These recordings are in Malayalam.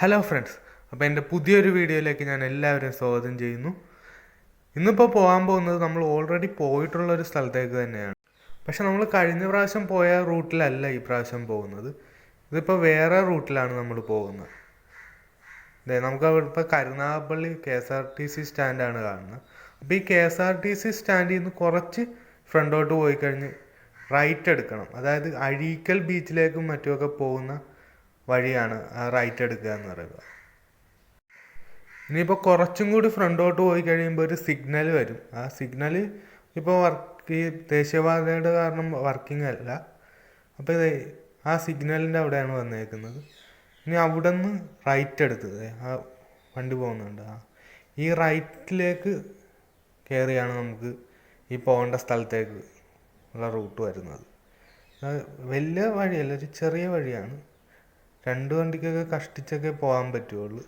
ഹലോ ഫ്രണ്ട്സ് അപ്പോൾ എന്റെ പുതിയൊരു വീഡിയോയിലേക്ക് ഞാൻ എല്ലാവരെയും സ്വാഗതം ചെയ്യുന്നു. ഇന്നിപ്പോൾ പോകാൻ പോകുന്നത് നമ്മൾ ഓൾറെഡി പോയിട്ടുള്ള ഒരു സ്ഥലത്തേക്ക് തന്നെയാണ്. പക്ഷെ നമ്മൾ കഴിഞ്ഞ പ്രാവശ്യം പോയ റൂട്ടിലല്ല ഈ പ്രാവശ്യം പോകുന്നത്. ഇതിപ്പോൾ വേറെ റൂട്ടിലാണ് നമ്മൾ പോകുന്നത്. അതെ നമുക്ക് അവിടെ ഇപ്പോൾ Karunagappally K S R T C സ്റ്റാൻഡാണ് കാണുന്നത്. അപ്പോൾ ഈ K S R T C സ്റ്റാൻഡിൽ നിന്ന് കുറച്ച് ഫ്രണ്ടോട്ട് പോയി കഴിഞ്ഞ് റൈറ്റ് എടുക്കണം. അതായത് അഴീക്കൽ ബീച്ചിലേക്കും മറ്റുമൊക്കെ പോകുന്ന വഴിയാണ് ആ റൈറ്റ് എടുക്കുക എന്ന് പറയുക. ഇനിയിപ്പോൾ കുറച്ചും കൂടി ഫ്രണ്ടോട്ട് പോയി കഴിയുമ്പോൾ ഒരു സിഗ്നൽ വരും. ആ സിഗ്നൽ ഇപ്പോൾ വർക്ക് ഈ ദേശീയപാതയുടെ കാരണം വർക്കിംഗ് അല്ല. അപ്പോൾ ഇത് ആ സിഗ്നലിന്റെ അവിടെയാണ് വന്നേക്കുന്നത്. ഇനി അവിടെ നിന്ന് റൈറ്റ് എടുത്തത് ആ വണ്ടി പോകുന്നുണ്ട്. ആ ഈ റൈറ്റിലേക്ക് കയറിയാണ് നമുക്ക് ഈ പോകേണ്ട സ്ഥലത്തേക്ക് ഉള്ള റൂട്ട് വരുന്നത്. വലിയ വഴിയല്ല ഒരു ചെറിയ വഴിയാണ്. രണ്ട് വണ്ടിക്കൊക്കെ കഷ്ടിച്ചൊക്കെ പോകാൻ പറ്റുള്ളൂ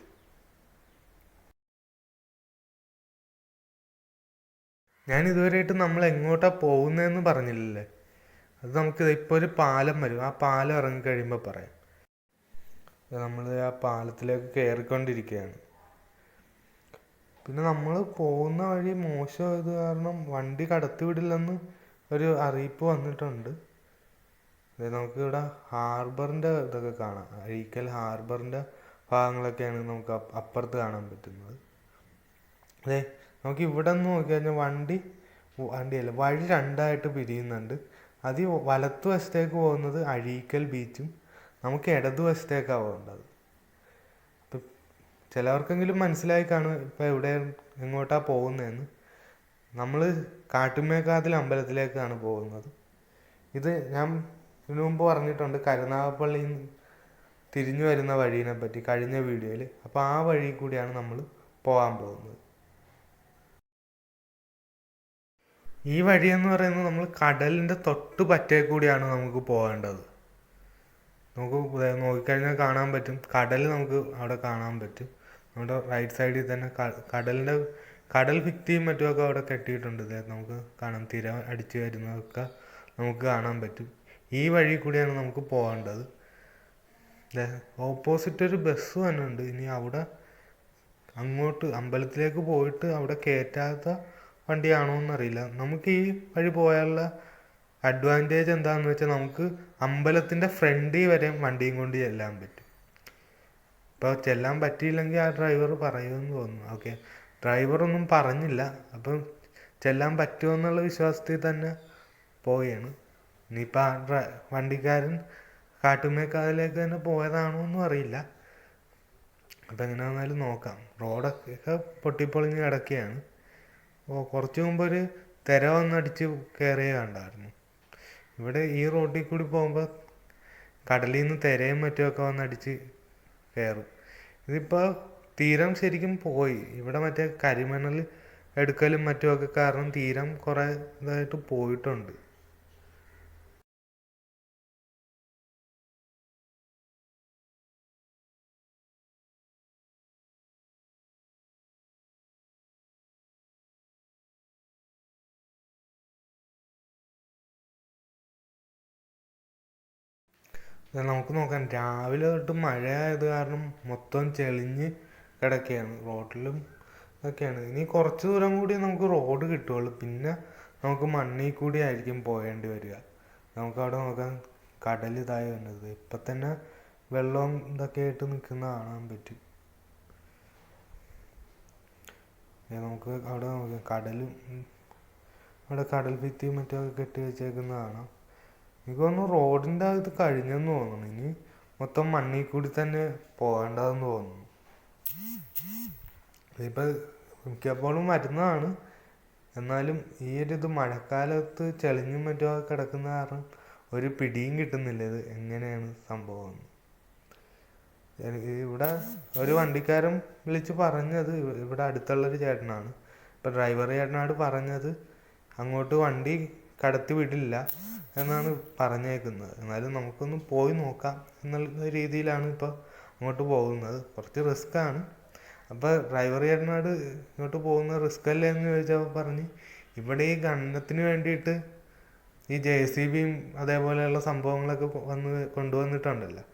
ഞാൻ ഇതുവരെയായിട്ട് നമ്മൾ എങ്ങോട്ടാ പോകുന്നതെന്ന് പറഞ്ഞില്ലല്ലേ? അത് നമുക്ക് ഇപ്പോൾ ഒരു പാലം വരും. ആ പാലം ഇറങ്ങിക്കഴിയുമ്പോൾ പറയാം. നമ്മൾ ആ പാലത്തിലേക്ക് കയറിക്കൊണ്ടിരിക്കുകയാണ് പിന്നെ നമ്മൾ പോകുന്ന വഴി മോശമായത് കാരണം വണ്ടി കടത്തി വിടില്ലെന്ന് ഒരു അറിയിപ്പ് വന്നിട്ടുണ്ട്. നമുക്ക് ഇവിടെ ഹാർബറിന്റെ ഇതൊക്കെ കാണാം. അഴീക്കൽ ഹാർബറിന്റെ ഭാഗങ്ങളൊക്കെയാണ് നമുക്ക് അപ്പുറത്ത് കാണാൻ പറ്റുന്നത്. അതെ നമുക്ക് ഇവിടെ നിന്ന് നോക്കി കഴിഞ്ഞാൽ വണ്ടി വണ്ടിയല്ല വഴി രണ്ടായിട്ട് പിരിയുന്നുണ്ട്. അത് വലത്തു വശത്തേക്ക് പോകുന്നത് അഴീക്കൽ ബീച്ചും നമുക്ക് ഇടതുവശത്തേക്കാണ് പോകേണ്ടത്. അപ്പം ചിലവർക്കെങ്കിലും മനസ്സിലായി കാണും ഇപ്പം എവിടെ എങ്ങോട്ടാണ് പോകുന്നതെന്ന്. നമ്മൾ കാട്ടുമേക്കാതിൽ അമ്പലത്തിലേക്കാണ് പോകുന്നത്. ഇത് ഞാൻ ഇതിനു മുമ്പ് പറഞ്ഞിട്ടുണ്ട് കരുനാഗപ്പള്ളിയിൽ നിന്ന് തിരിഞ്ഞു വരുന്ന വഴീനെ പറ്റി കഴിഞ്ഞ വീഡിയോയിൽ അപ്പോൾ ആ വഴി കൂടിയാണ് നമ്മൾ പോകാൻ പോകുന്നത്. ഈ വഴി എന്ന് പറയുന്നത് നമ്മൾ കടലിന്റെ തൊട്ട് പറ്റേ കൂടിയാണ് നമുക്ക് പോകേണ്ടത്. നമുക്ക് നോക്കിക്കഴിഞ്ഞാൽ കാണാൻ പറ്റും. കടൽ നമുക്ക് അവിടെ കാണാൻ പറ്റും. നമ്മുടെ റൈറ്റ് സൈഡിൽ തന്നെ കടലിന്റെ കടൽ ഭിത്തിയും മറ്റുമൊക്കെ അവിടെ കെട്ടിയിട്ടുണ്ട്. നമുക്ക് കാണാം. തിര അടിച്ചു വരുന്നതൊക്കെ നമുക്ക് കാണാൻ പറ്റും. ഈ വഴി കൂടിയാണ് നമുക്ക് പോകേണ്ടത്. ഓപ്പോസിറ്റ് ഒരു ബസ് തന്നെ ഉണ്ട് ഇനി അവിടെ അങ്ങോട്ട് അമ്പലത്തിലേക്ക് പോയിട്ട് അവിടെ കയറ്റാത്ത വണ്ടിയാണോ എന്നറിയില്ല. നമുക്ക് ഈ വഴി പോയാലുള്ള അഡ്വാന്റേജ് എന്താണെന്ന് വെച്ചാൽ നമുക്ക് അമ്പലത്തിന്റെ ഫ്രണ്ടിൽ വരെ വണ്ടിയും കൊണ്ട് ചെല്ലാൻ പറ്റും. ഇപ്പോൾ ചെല്ലാൻ പറ്റിയില്ലെങ്കിൽ ആ ഡ്രൈവർ പറയുമെന്ന് തോന്നുന്നു. ഓക്കെ. ഡ്രൈവറൊന്നും പറഞ്ഞില്ല. അപ്പം ചെല്ലാൻ പറ്റുമെന്നുള്ള വിശ്വാസത്തിൽ തന്നെ പോവുകയാണ്. ഇനിയിപ്പോൾ ആ ഡ്ര വണ്ടിക്കാരൻ കാട്ടുമേക്കാവിലേക്ക് തന്നെ പോയതാണോ എന്നും അറിയില്ല. അപ്പം എങ്ങനെ വന്നാലും നോക്കാം. റോഡൊക്കെ പൊട്ടിപ്പൊളിഞ്ഞ് കിടക്കുകയാണ്. ഓ കുറച്ച് മുമ്പ് ഒരു തിര വന്നടിച്ച് കയറിയ കണ്ടായിരുന്നു. ഇവിടെ ഈ റോഡിൽ കൂടി പോകുമ്പോൾ കടലിൽ നിന്ന് തിരയും മറ്റുമൊക്കെ വന്നടിച്ച് കയറും. ഇതിപ്പോൾ തീരം ശരിക്കും പോയി. ഇവിടെ മറ്റേ കരിമണൽ എടുക്കലും മറ്റുമൊക്കെ കാരണം തീരം കുറേ ഇതായിട്ട് പോയിട്ടുണ്ട്. നമുക്ക് നോക്കാം. രാവിലെ തൊട്ട് മഴ ആയത് കാരണം മൊത്തം ചെളിഞ്ഞ് കിടക്കുകയാണ് റോഡിലും ഒക്കെയാണ്. ഇനി കുറച്ച് ദൂരം കൂടി നമുക്ക് റോഡ് കിട്ടുകയുള്ളൂ. പിന്നെ നമുക്ക് മണ്ണിൽ കൂടി ആയിരിക്കും പോകേണ്ടി വരിക. നമുക്ക് അവിടെ നോക്കാം. കടൽ ഇതായി വരുന്നത് ഇപ്പം തന്നെ വെള്ളം ഇതൊക്കെ ആയിട്ട് നിൽക്കുന്ന കാണാൻ പറ്റും. നമുക്ക് അവിടെ നോക്കാം. കടലും അവിടെ കടൽ ഭിത്തിയും മറ്റൊക്കെ കെട്ടി വെച്ചേക്കുന്ന കാണാം. എനിക്ക് തോന്നുന്നു റോഡിന്റെ ഇത് കഴിഞ്ഞെന്ന് തോന്നുന്നു. ഇനി മൊത്തം മണ്ണിൽ കൂടി തന്നെ പോകേണ്ടതെന്ന് തോന്നുന്നു. ഇപ്പം മിക്കപ്പോഴും വരുന്നതാണ്. എന്നാലും ഈ ഒരു ഇത് മഴക്കാലത്ത് ചെളിഞ്ഞും മറ്റുമൊക്കെ കിടക്കുന്ന കാരണം ഒരു പിടിയും കിട്ടുന്നില്ല. ഇത് എങ്ങനെയാണ് സംഭവം? ഇവിടെ ഒരു വണ്ടിക്കാരൻ വിളിച്ച് പറഞ്ഞത് ഇവ- ഇവിടെ അടുത്തുള്ളൊരു ചേട്ടനാണ്. ഇപ്പം ഡ്രൈവർ ചേട്ടനോട് പറഞ്ഞത് അങ്ങോട്ട് വണ്ടി കടത്തി വിടില്ല. എന്നാണ് പറഞ്ഞേക്കുന്നത്. എന്നാലും നമുക്കൊന്ന് പോയി നോക്കാം എന്നുള്ള രീതിയിലാണ് ഇപ്പോൾ അങ്ങോട്ട് പോകുന്നത്. കുറച്ച് റിസ്ക് ആണ്. അപ്പോൾ ഡ്രൈവർ ചേട്ടനോട് ഇങ്ങോട്ട് പോകുന്ന റിസ്ക് അല്ലേ എന്ന് ചോദിച്ചപ്പോൾ പറഞ്ഞ് ഇവിടെ ഈ ഖനനത്തിന് വേണ്ടിയിട്ട് ഈ ജെ സി ബിയും അതേപോലെയുള്ള സംഭവങ്ങളൊക്കെ വന്ന് കൊണ്ടുവന്നിട്ടുണ്ടല്ലോ.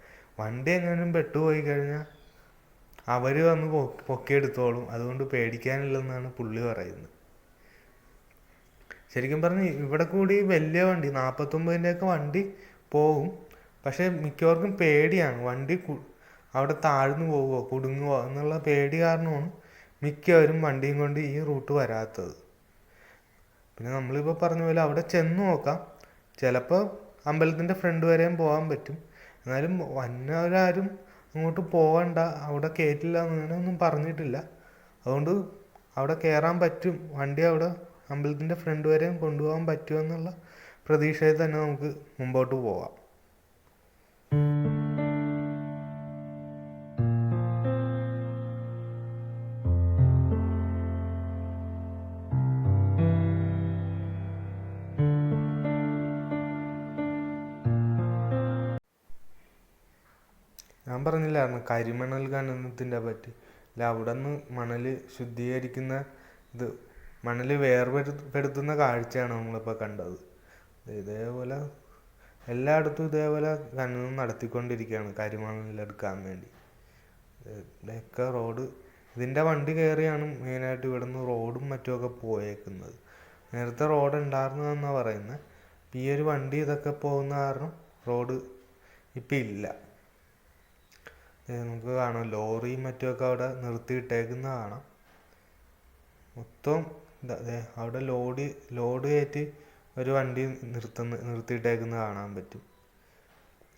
വണ്ടി എങ്ങാനും പെട്ടുപോയി കഴിഞ്ഞാൽ അവർ വന്ന് പൊക്കിയെടുത്തോളും. അതുകൊണ്ട് പേടിക്കാനില്ലെന്നാണ് പുള്ളി പറയുന്നത്. ശരിക്കും പറഞ്ഞ് ഇവിടെ കൂടി വലിയ വണ്ടി നാൽപ്പത്തൊമ്പതിന്റെ ഒക്കെ വണ്ടി പോകും പക്ഷേ മിക്കവർക്കും പേടിയാണ് വണ്ടി അവിടെ താഴ്ന്നു പോവുമോ കുടുങ്ങുമോ എന്നുള്ള പേടി കാരണമാണ് മിക്കവരും വണ്ടിയും കൊണ്ട് ഈ റൂട്ട് വരാത്തത്. പിന്നെ നമ്മളിപ്പോൾ പറഞ്ഞ പോലെ അവിടെ ചെന്ന് നോക്കാം. ചിലപ്പോൾ അമ്പലത്തിന്റെ ഫ്രണ്ട് വരെയും പോകാൻ പറ്റും. എന്നാലും വന്നവരാരും അങ്ങോട്ട് പോകണ്ട അവിടെ കയറ്റില്ല എന്നൊന്നും പറഞ്ഞിട്ടില്ല. അതുകൊണ്ട് അവിടെ കയറാൻ പറ്റും. വണ്ടി അവിടെ അമ്പലത്തിന്റെ ഫ്രണ്ട് വരെയും കൊണ്ടുപോകാൻ പറ്റുമെന്നുള്ള പ്രതീക്ഷയിൽ തന്നെ നമുക്ക് മുമ്പോട്ട് പോവാം ഞാൻ പറഞ്ഞില്ലായിരുന്നു കരിമണൽ ഖനനത്തിന്റെ പറ്റി. അല്ല അവിടെ നിന്ന് മണൽ ശുദ്ധീകരിക്കുന്ന ഇത് മണൽ വേർപെടുത്തുന്ന കാഴ്ചയാണ് നമ്മളിപ്പോൾ കണ്ടത്. ഇതേപോലെ എല്ലായിടത്തും ഇതേപോലെ ഖനനം നടത്തിക്കൊണ്ടിരിക്കുകയാണ് കരിമണലെടുക്കാൻ വേണ്ടി. ഇവിടെയൊക്കെ റോഡ് ഇതിന്റെ വണ്ടി കയറിയാണ് മെയിനായിട്ട് ഇവിടുന്ന് റോഡും മറ്റുമൊക്കെ പോയേക്കുന്നത്. നേരത്തെ റോഡ് ഉണ്ടായിരുന്നു ഉണ്ടായിരുന്നതെന്നാണ് പറയുന്നത് ഈ ഒരു വണ്ടി ഇതൊക്കെ പോകുന്ന കാരണം റോഡ് ഇപ്പം ഇല്ല. നമുക്ക് കാണാം. ലോറിയും മറ്റുമൊക്കെ അവിടെ നിർത്തിയിട്ടേക്കുന്ന കാണാം മൊത്തം അവിടെ ലോഡ് ലോഡ് കയറ്റി ഒരു വണ്ടി നിർത്തുന്ന നിർത്തിയിട്ടേക്കുന്ന കാണാൻ പറ്റും.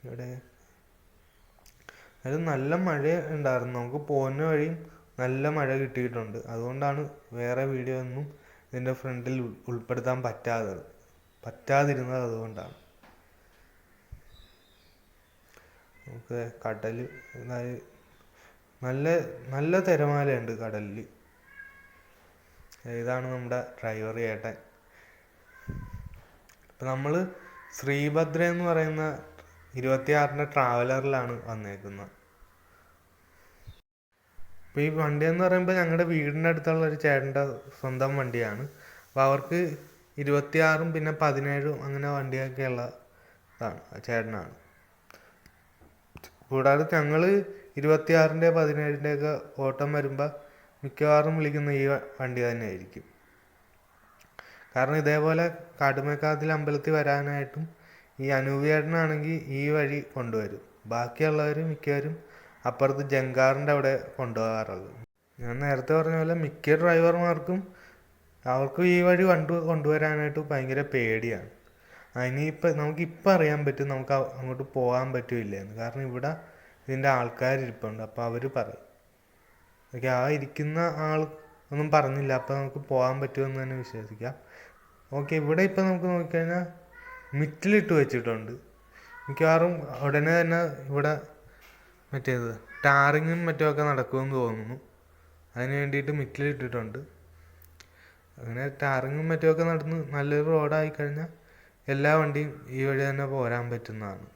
ഇവിടെ അത് നല്ല മഴ ഉണ്ടായിരുന്നു. നമുക്ക് പോകുന്ന വഴിയും നല്ല മഴ കിട്ടിയിട്ടുണ്ട്. അതുകൊണ്ടാണ് വേറെ വീഡിയോ ഒന്നും ഇതിന്റെ ഫ്രണ്ടിൽ ഉൾപ്പെടുത്താൻ പറ്റാതെ പറ്റാതിരുന്നത് അതുകൊണ്ടാണ്. നമുക്ക് കടൽ നല്ല നല്ല തിരമാലയുണ്ട് കടലിൽ ഇതാണ് നമ്മുടെ ഡ്രൈവർ ചേട്ടൻ അപ്പം നമ്മൾ ശ്രീഭദ്ര എന്ന് പറയുന്ന ഇരുപത്തിയാറിന്റെ ട്രാവലറിലാണ് വന്നേക്കുന്നത്. അപ്പോൾ ഈ വണ്ടി എന്ന് പറയുമ്പോൾ ഞങ്ങളുടെ വീടിന്റെ അടുത്തുള്ള ഒരു ചേട്ടന്റെ സ്വന്തം വണ്ടിയാണ്. അപ്പോൾ അവർക്ക് ഇരുപത്തിയാറും പിന്നെ പതിനേഴും അങ്ങനെ വണ്ടിയൊക്കെ ഉള്ള ഇതാണ് ചേട്ടനാണ്. കൂടാതെ ഞങ്ങൾ ഇരുപത്തിയാറിന്റെ പതിനേഴിന്റെയൊക്കെ ഓട്ടം വരുമ്പോൾ മിക്കവാറും വിളിക്കുന്ന ഈ വണ്ടി തന്നെ ആയിരിക്കും കാരണം ഇതേപോലെ കാടുമേക്കാത്തിൽ അമ്പലത്തിൽ വരാനായിട്ടും ഈ അനൂപിയേട്ടനാണെങ്കിൽ ഈ വഴി കൊണ്ടുവരും. ബാക്കിയുള്ളവർ മിക്കവരും അപ്പുറത്ത് ജങ്കാറിന്റെ അവിടെ കൊണ്ടുപോകാറുള്ളത് ഞാൻ നേരത്തെ പറഞ്ഞ പോലെ മിക്ക ഡ്രൈവർമാർക്കും അവർക്കും ഈ വഴി കണ്ടു കൊണ്ടുവരാനായിട്ട് ഭയങ്കര പേടിയാണ്. അതിനിപ്പോൾ നമുക്കിപ്പോൾ അറിയാൻ പറ്റും നമുക്ക് അങ്ങോട്ട് പോകാൻ പറ്റില്ല എന്ന്. കാരണം ഇവിടെ ഇതിന്റെ ആൾക്കാരിരിപ്പുണ്ട്. അപ്പോൾ അവർ പറയും. ഓക്കെ ആ ഇരിക്കുന്ന ആൾ ഒന്നും പറഞ്ഞില്ല. അപ്പോൾ നമുക്ക് പോകാൻ പറ്റുമെന്ന് തന്നെ വിശ്വസിക്കാം. ഓക്കെ ഇവിടെ ഇപ്പോൾ നമുക്ക് നോക്കിക്കഴിഞ്ഞാൽ മിറ്റിലിട്ട് വെച്ചിട്ടുണ്ട്. മിക്കവാറും ഉടനെ തന്നെ ഇവിടെ മറ്റേത് ടാറിങ്ങും മറ്റുമൊക്കെ നടക്കുമെന്ന് തോന്നുന്നു. അതിന് വേണ്ടിയിട്ട് മിറ്റിലിട്ടിട്ടുണ്ട്. അങ്ങനെ ടാറിങ്ങും മറ്റുമൊക്കെ നടന്ന് നല്ലൊരു റോഡായി കഴിഞ്ഞാൽ എല്ലാ വണ്ടിയും ഈ വഴി തന്നെ പോരാൻ പറ്റുന്നതാണ്.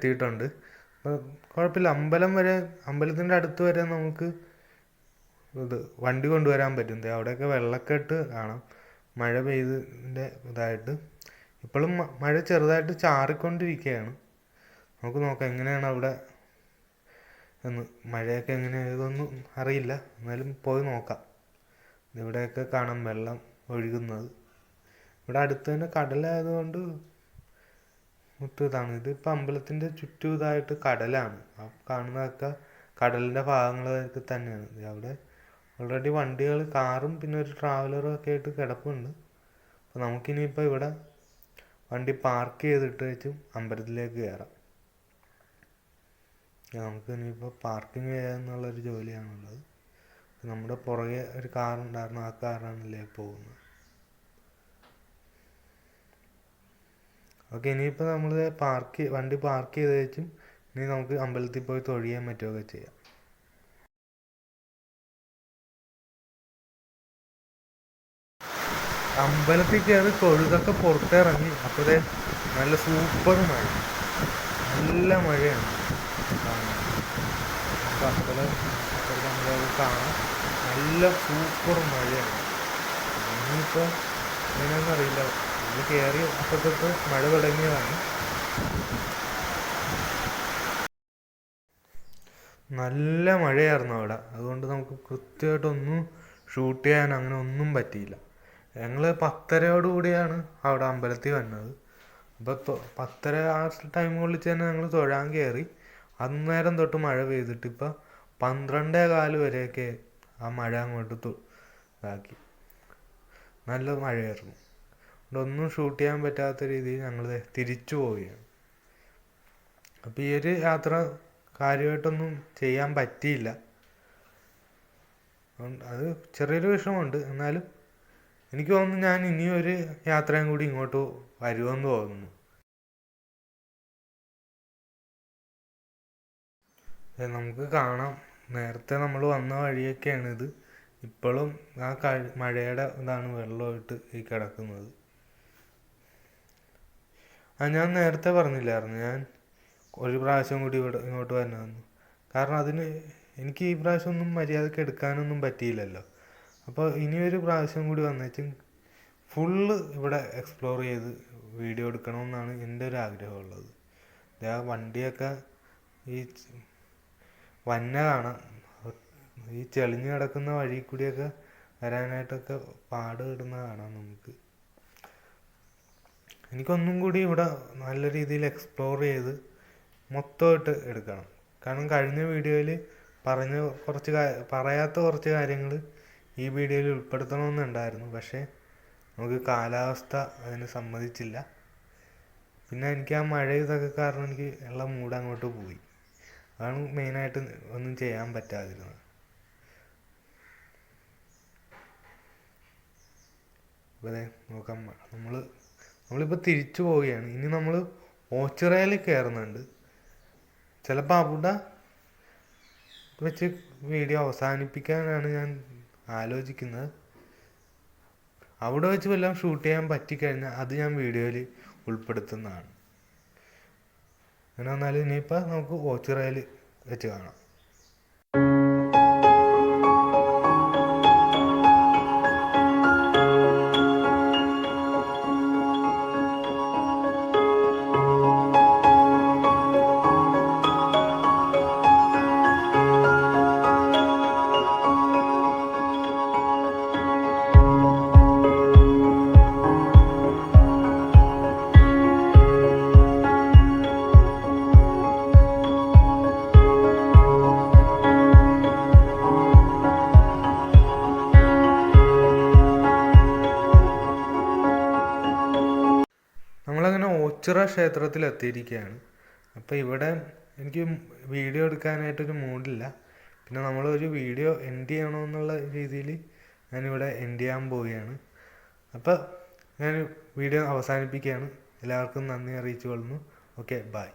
എത്തിയിട്ടുണ്ട്. കുഴപ്പമില്ല. അമ്പലം വരെ അമ്പലത്തിന്റെ അടുത്ത് വരെ നമുക്ക് ഇത് വണ്ടി കൊണ്ടുവരാൻ പറ്റും. അവിടെയൊക്കെ വെള്ളക്കെട്ട് കാണാം. മഴ പെയ്തതിന്റെ ഇതായിട്ട്. ഇപ്പോഴും മഴ ചെറുതായിട്ട് ചാറിക്കൊണ്ടിരിക്കുകയാണ്. നമുക്ക് നോക്കാം എങ്ങനെയാണ് അവിടെ എന്ന്. മഴയൊക്കെ എങ്ങനെയായതൊന്നും അറിയില്ല. എന്നാലും പോയി നോക്കാം. ഇവിടെയൊക്കെ കാണാം വെള്ളം ഒഴുകുന്നത്. ഇവിടെ അടുത്ത് തന്നെ കടലായതുകൊണ്ട് മൊത്തം ഇതാണ് ഇതിപ്പോൾ അമ്പലത്തിന്റെ ചുറ്റും ഇതായിട്ട് കടലാണ്. ആ കാണുന്നതൊക്കെ കടലിന്റെ ഭാഗങ്ങളൊക്കെ തന്നെയാണ്. അവിടെ ഓൾറെഡി വണ്ടികൾ കാറും പിന്നെ ഒരു ട്രാവലറും ഒക്കെ ആയിട്ട് കിടപ്പുണ്ട്. അപ്പോൾ നമുക്കിനിയിപ്പോൾ ഇവിടെ വണ്ടി പാർക്ക് ചെയ്തിട്ട് വെച്ചും അമ്പലത്തിലേക്ക് കയറാം നമുക്ക് ഇനിയിപ്പോൾ പാർക്കിംഗ് ചെയ്യുക എന്നുള്ളൊരു ജോലിയാണുള്ളത്. നമ്മുടെ പുറകെ ഒരു കാറുണ്ടായിരുന്നു ആ കാറാണല്ലേ പോകുന്നത്. ഓക്കെ ഇനിയിപ്പോൾ നമ്മൾ പാർക്ക് വണ്ടി പാർക്ക് ചെയ്ത് വെച്ചും ഇനി നമുക്ക് അമ്പലത്തിൽ പോയി തൊഴിയാൻ പറ്റുമൊക്കെ ചെയ്യാം. അമ്പലത്തിൽ കയറി തൊഴുതൊക്കെ പുറത്തിറങ്ങി അപ്പോഴേ നല്ല സൂപ്പർ മഴ. നല്ല മഴയാണ്. അമ്പലമൊക്കെ കാണാം. നല്ല സൂപ്പർ മഴയാണ്. ഇനിയിപ്പോൾ അറിയില്ല. നമ്മൾ കയറി അപ്പുറത്തൊക്കെ മഴ തുടങ്ങിയതാണ്. നല്ല മഴയായിരുന്നു അവിടെ. അതുകൊണ്ട് നമുക്ക് കൃത്യമായിട്ടൊന്നും ഷൂട്ട് ചെയ്യാൻ അങ്ങനെ ഒന്നും പറ്റിയില്ല. ഞങ്ങൾ പത്തരയോടുകൂടിയാണ് അവിടെ അമ്പലത്തിൽ വന്നത്. അപ്പോൾ പത്തര ആ ടൈമുകളിൽ തന്നെ ഞങ്ങൾ തൊഴാൻ കയറി അന്നേരം തൊട്ട് മഴ പെയ്തിട്ട് ഇപ്പം പന്ത്രണ്ടേ കാൽ വരെയൊക്കെ ആ മഴ അങ്ങോട്ട് ഇതാക്കി. നല്ല മഴയായിരുന്നു. ഒന്നും ഷൂട്ട് ചെയ്യാൻ പറ്റാത്ത രീതിയിൽ ഞങ്ങൾ തിരിച്ചു പോവുകയാണ്. അപ്പോൾ ഈ ഒരു യാത്ര കാര്യമായിട്ടൊന്നും ചെയ്യാൻ പറ്റിയില്ല. അത് ചെറിയൊരു വിഷമമുണ്ട്. എന്നാലും എനിക്ക് തോന്നുന്നു ഞാൻ ഇനിയൊരു യാത്രയും കൂടി ഇങ്ങോട്ട് വരുമെന്ന് തോന്നുന്നു. നമുക്ക് കാണാം. നേരത്തെ നമ്മൾ വന്ന വഴിയൊക്കെയാണിത്. ഇപ്പോഴും ആ മഴയുടെ ഇതാണ് വെള്ളമായിട്ട് ഈ കിടക്കുന്നത്. ആ ഞാൻ നേരത്തെ പറഞ്ഞില്ലായിരുന്നു. ഞാൻ ഒരു പ്രാവശ്യം കൂടി ഇവിടെ ഇങ്ങോട്ട് വരണമെന്ന്. കാരണം അതിന് എനിക്ക് ഈ പ്രാവശ്യം ഒന്നും മര്യാദയ്ക്ക് എടുക്കാനൊന്നും പറ്റിയില്ലല്ലോ. അപ്പോൾ ഇനി ഒരു പ്രാവശ്യം കൂടി വന്നേച്ചും ഫുള്ള് ഇവിടെ എക്സ്പ്ലോർ ചെയ്ത് വീഡിയോ എടുക്കണമെന്നാണ് എന്റെ ഒരു ആഗ്രഹമുള്ളത്. ആ വണ്ടിയൊക്കെ ഈ വന്ന കാണാം ഈ ചെളിഞ്ഞ് കിടക്കുന്ന വഴി കൂടിയൊക്കെ വരാനായിട്ടൊക്കെ പാട് കാണാം നമുക്ക്. എനിക്കൊന്നും കൂടി ഇവിടെ നല്ല രീതിയിൽ എക്സ്പ്ലോർ ചെയ്ത് മൊത്തമായിട്ട് എടുക്കണം. കാരണം കഴിഞ്ഞ വീഡിയോയിൽ പറഞ്ഞ കുറച്ച് പറയാത്ത കുറച്ച് കാര്യങ്ങൾ ഈ വീഡിയോയിൽ ഉൾപ്പെടുത്തണമെന്നുണ്ടായിരുന്നു. പക്ഷേ നമുക്ക് കാലാവസ്ഥ അതിന് സമ്മതിച്ചില്ല പിന്നെ എനിക്ക് ആ മഴ ഇതൊക്കെ കാരണം എനിക്ക് ഉള്ള മൂഡ് അങ്ങോട്ട് പോയി. അതാണ് മെയിനായിട്ട് ഒന്നും ചെയ്യാൻ പറ്റാതിരുന്നത്. അപ്പോൾ നോക്കാം. നമ്മൾ നമ്മളിപ്പോൾ തിരിച്ചു പോവുകയാണ്. ഇനി നമ്മൾ ഓച്ചിറയിൽ കയറുന്നുണ്ട് ചിലപ്പോൾ അവിടെ വെച്ച് വീഡിയോ അവസാനിപ്പിക്കാനാണ് ഞാൻ ആലോചിക്കുന്നത്. അവിടെ വെച്ച് വല്ലതും ഷൂട്ട് ചെയ്യാൻ പറ്റിക്കഴിഞ്ഞാൽ അത് ഞാൻ വീഡിയോയിൽ ഉൾപ്പെടുത്തുന്നതാണ്. അങ്ങനെ വന്നാലും ഇനിയിപ്പോൾ നമുക്ക് ഓച്ചിറയിൽ വെച്ച് കാണാം. ഓച്ചിറ ക്ഷേത്രത്തിൽ എത്തിയിരിക്കുകയാണ് അപ്പോൾ ഇവിടെ എനിക്ക് വീഡിയോ എടുക്കാനായിട്ടൊരു മൂഡില്ല. പിന്നെ നമ്മളൊരു വീഡിയോ എൻഡ് ചെയ്യണമെന്നുള്ള രീതിയിൽ ഞാനിവിടെ എൻഡ് ചെയ്യാൻ പോവുകയാണ്. അപ്പോൾ ഞാൻ വീഡിയോ അവസാനിപ്പിക്കുകയാണ്. എല്ലാവർക്കും നന്ദി അറിയിച്ചു കൊള്ളുന്നു ഓക്കെ ബൈ.